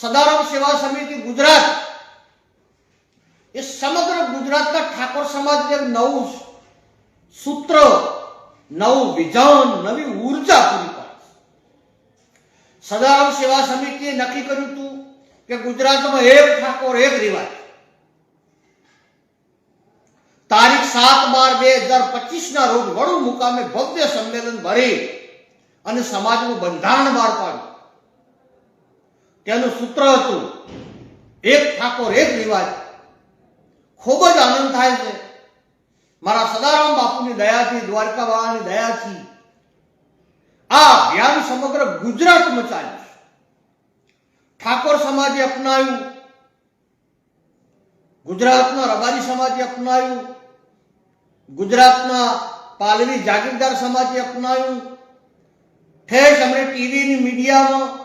સદારામ સેવા સમિતિ ગુજરાત. એ સમગ્ર ગુજરાતના ઠાકોર સમાજને નવું સૂત્ર, નવું વિઝન નવી ઊર્જા પૂરી પાડે સદારામ સેવા સમિતિએ નક્કી કર્યું હતું કે ગુજરાતમાં એક ઠાકોર, એક રિવાજ. તારીખ સાત બાર બે હજાર પચીસ ના રોજ વડુ મુકામે ભવ્ય સંમેલન ભરી અને સમાજનું બંધારણ બહાર પાડ્યું. તેનું સૂત્ર હતું. એક ઠાકોર, એક રિવાજ. ખૂબ જ આનંદ થાય છે. મારા સદારામ બાપુની દયાથી, દ્વારકા વાળાની દયાથી આ અભિયાન સમગ્ર ગુજરાતમાં ચાલ્યું છે. ઠાકોર સમાજે અપનાવ્યું ગુજરાતના રબારી સમાજે અપનાવ્યું ગુજરાતના પાલવી જાગીરદાર સમાજે અપનાવ્યું ઠેઠ અમને ટીવીની મીડિયામાં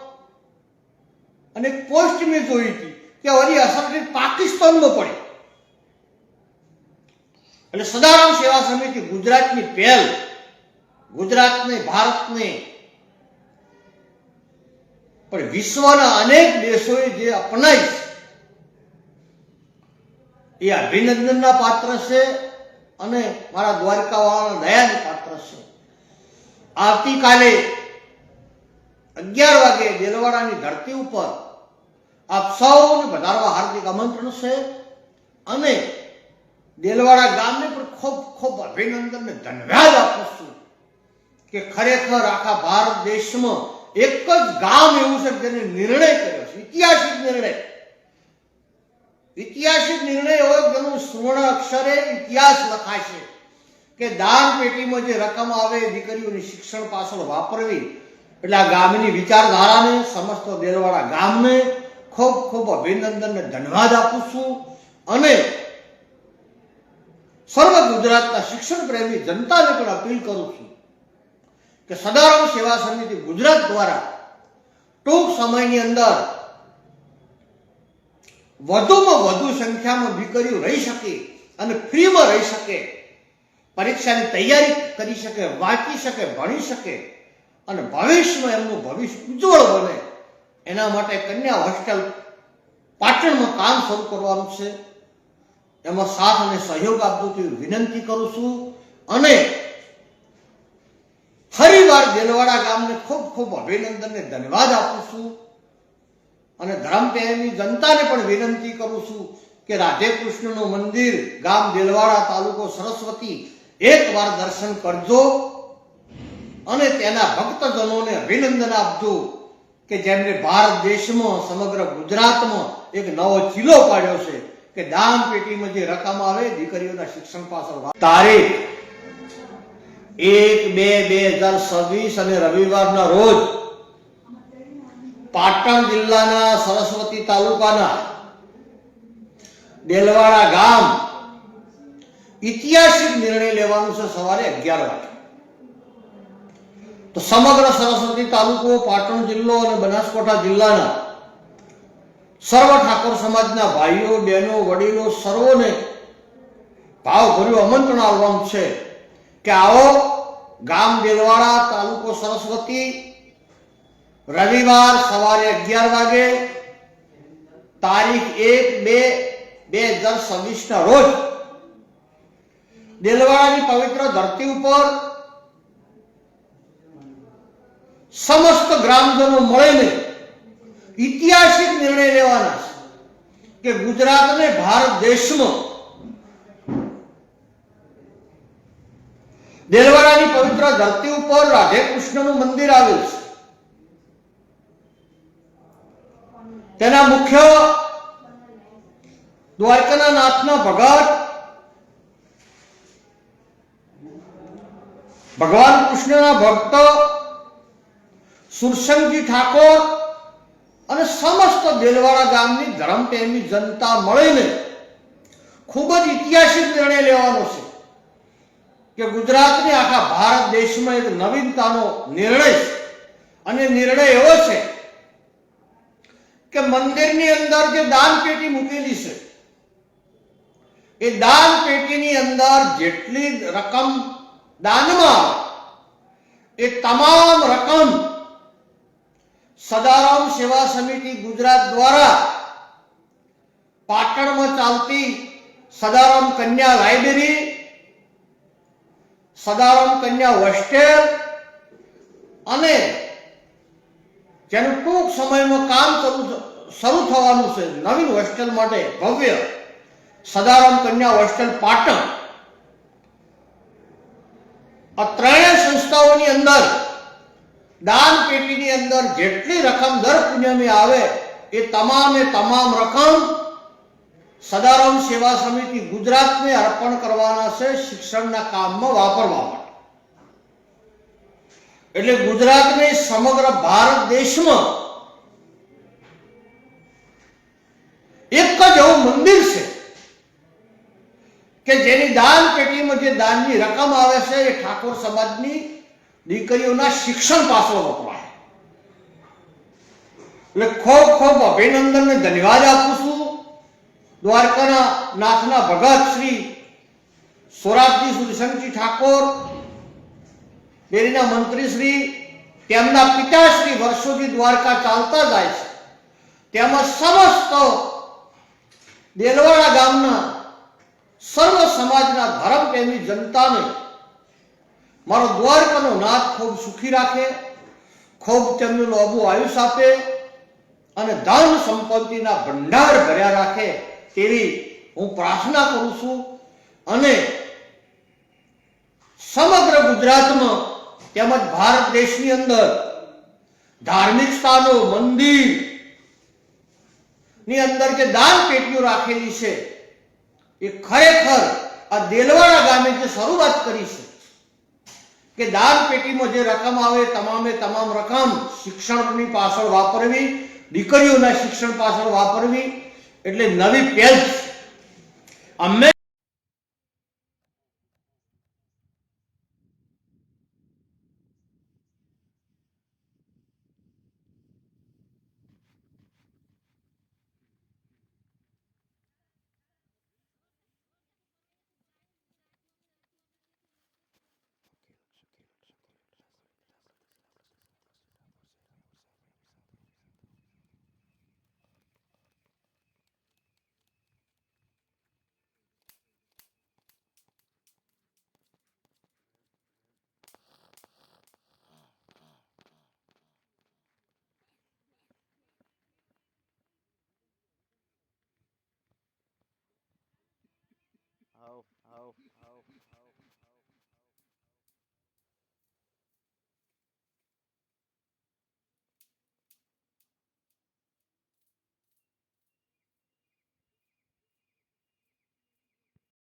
અને પોસ્ટ મેં જોઈ હતી કે હરી અસર પાકિસ્તાનમાં પડી. એટલે સદારામ સેવા સમિતિ ગુજરાતની પહેલ, ગુજરાતને, ભારતને, પણ વિશ્વના અનેક દેશોએ જે અપનાવી એ અભિનંદનના પાત્ર છે અને મારા દ્વારકાવાળાના દયાની પાત્ર છે. આવતીકાલે અગિયાર વાગે દેલવાડાની ધરતી ઉપર આપ સૌને વધારવા હાર્દિક આમંત્રણ છે. અને દેલવાડા ગામને પણ ખૂબ ખૂબ અભિનંદન ને ધન્યવાદ આપું છું કે ખરેખર આખા ભારત દેશમાં એક જ ગામ એવું છે જેને નિર્ણય કર્યો છે. ઐતિહાસિક નિર્ણય. ઐતિહાસિક નિર્ણય હોય જેનું સુવર્ણ અક્ષરે ઇતિહાસ લખાશે કે દાન પેટીમાં જે રકમ આવે દીકરીઓની શિક્ષણ પાછળ વાપરવી. એટલે આ ગામની વિચારધારાને સમસ્ત દેલવાડા ગામને ખૂબ ખૂબ અભિનંદન અને ધન્યવાદ આપું છું. અને સર્વ ગુજરાતના શિક્ષણ પ્રેમી જનતાને પણ અપીલ કરું છું કે સદારામ સેવા સમિતિ ગુજરાત દ્વારા ટૂંક સમયની અંદર વધુમાં વધુ સંખ્યામાં દીકરીઓ રહી શકે અને ફ્રીમાં રહી શકે, પરીક્ષાની તૈયારી કરી શકે, વાંચી શકે, ભણી શકે અને ભવિષ્યમાં એમનું ભવિષ્ય ઉજ્જવળ બને. એના માટે કન્યા હોસ્ટેલ પાટણમાં કામ શરૂ કરવાનું છે. એમાં સાથ અને સહયોગ આપજો તેવી વિનંતી કરું છું. અને ફરીવાર દેલવાડા ગામને ખૂબ ખૂબ અભિનંદન ને ધન્યવાદ આપું છું. અને ધરમપેરની જનતાને પણ વિનંતી કરું છું કે રાધે કૃષ્ણનું મંદિર ગામ દેલવાડા તાલુકો સરસ્વતી એકવાર દર્શન કરજો. અને તેના ભક્તજનોને અભિનંદન આપજો. કે જેમને ભારત દેશમાં, સમગ્ર ગુજરાતમાં એક નવો ચીલો પાડ્યો છે કે દાન પેટીમાં જે રકમ આવે, દીકરીઓના શિક્ષણ પાછળ તારીખ એક બે બે હજાર છવ્વીસ અને રવિવારના રોજ પાટણ જિલ્લાના સરસ્વતી તાલુકાના દેલવાડા ગામ ઐતિહાસિક નિર્ણય લેવાનું છે સવારે અગિયાર વાગે. તો સમગ્ર સરસ્વતી તાલુકો, પાટણ જિલ્લો અને બનાસકાંઠા જિલ્લાના સર્વ ઠાકોર સમાજના ભાઈઓ, બહેનો, વડીલો સર્વોને ભાવભર્યું આમંત્રણ આવવાનું છે કે આવો ગામ દેલવાડા તાલુકો સરસ્વતી રવિવાર સવારે અગિયાર વાગે તારીખ એક બે બે હજાર છવ્વીસના રોજ દેલવાડાની પવિત્ર ધરતી ઉપર સમસ્ત ગ્રામજનો મળીને ઐતિહાસિક નિર્ણય લેવાના છે કે ગુજરાતને ભારત દેશમાં દેલવાડાની પવિત્ર ધરતી ઉપર રાધે કૃષ્ણનું મંદિર આવેલ છે તેના મુખ્ય દ્વારકાના નાથના ભગત ભગવાન કૃષ્ણના ભક્ત સુરસંગજી ઠાકોર અને સમસ્ત દેલવાડા ગામની ધરમટેમની જનતા મળીને ખૂબ જ ઐતિહાસિક નિર્ણય લેવાનો છે કે ગુજરાતને આખા ભારત દેશમાં એક નવીનતાનો નિર્ણય અને નિર્ણય એવો છે કે મંદિરની અંદર જે દાન પેટી મૂકેલી છે, એ દાન પેટીની અંદર જેટલી રકમ દાનમાં એ તમામ રકમ સદારામ સેવા સમિતિ ગુજરાત દ્વારા પાટણમાં ચાલતી સદારામ કન્યા લાઇબ્રેરી, સદારામ કન્યા હોસ્ટેલ અને જેનું ટૂંક સમયમાં કામ શરૂ થવાનું છે, નવીન હોસ્ટેલ માટે ભવ્ય સદારામ કન્યા હોસ્ટેલ પાટણ. આ ત્રણેય સંસ્થાઓની અંદર દાન પેટીની અંદર જેટલી રકમ દર પુણ્યમે આવે, એ તમામે તમામ રકમ સદારામ સેવા સમિતિ ગુજરાતને અર્પણ કરવાના છે શિક્ષણના કામમાં વાપરવા માટે. એટલે ગુજરાતને સમગ્ર ભારત દેશમાં એક જ એવું મંદિર છે કે જેની દાન પેટીમાં જે દાનની રકમ આવે છે એ ઠાકોર સમાજની દીકરીઓના શિક્ષણ પાછળ વપરાય એટલે ખૂબ ખૂબ અભિનંદન ને ધન્યવાદ આપું છું. દ્વારકાના નાથના ભગત શ્રી સોરાબજી સુરશંકજી ઠાકોર, ડેરીના મંત્રી શ્રી, તેમના પિતાશ્રી વર્ષોથી દ્વારકા ચાલતા જાય છે. તેમાં સમસ્ત દેલવાડા ગામના સર્વ સમાજના ધર્મ પ્રેમી જનતાને મારો દ્વારકાનો નાથ ખૂબ સુખી રાખે, ખૂબ તેમનું લોબુ આયુષ આપે અને ધન સંપત્તિના ભંડાર ભર્યા રાખે તેવી હું પ્રાર્થના કરું છું અને સમગ્ર ગુજરાતમાં તેમજ ભારત દેશની અંદર ધાર્મિક સ્થાનો મંદિરની અંદર જે દાન પેટીઓ રાખેલી છે, એ ખરેખર આ દેલવાડા ગામે જે શરૂઆત કરી છે કે દાન પેટીમાં જે રકમ આવે, તમામે તમામ રકમ શિક્ષણની પાછળ વાપરવી, દીકરીઓના શિક્ષણ પાછળ વાપરવી, એટલે નવી પહેલ. અમે oh, oh, ho.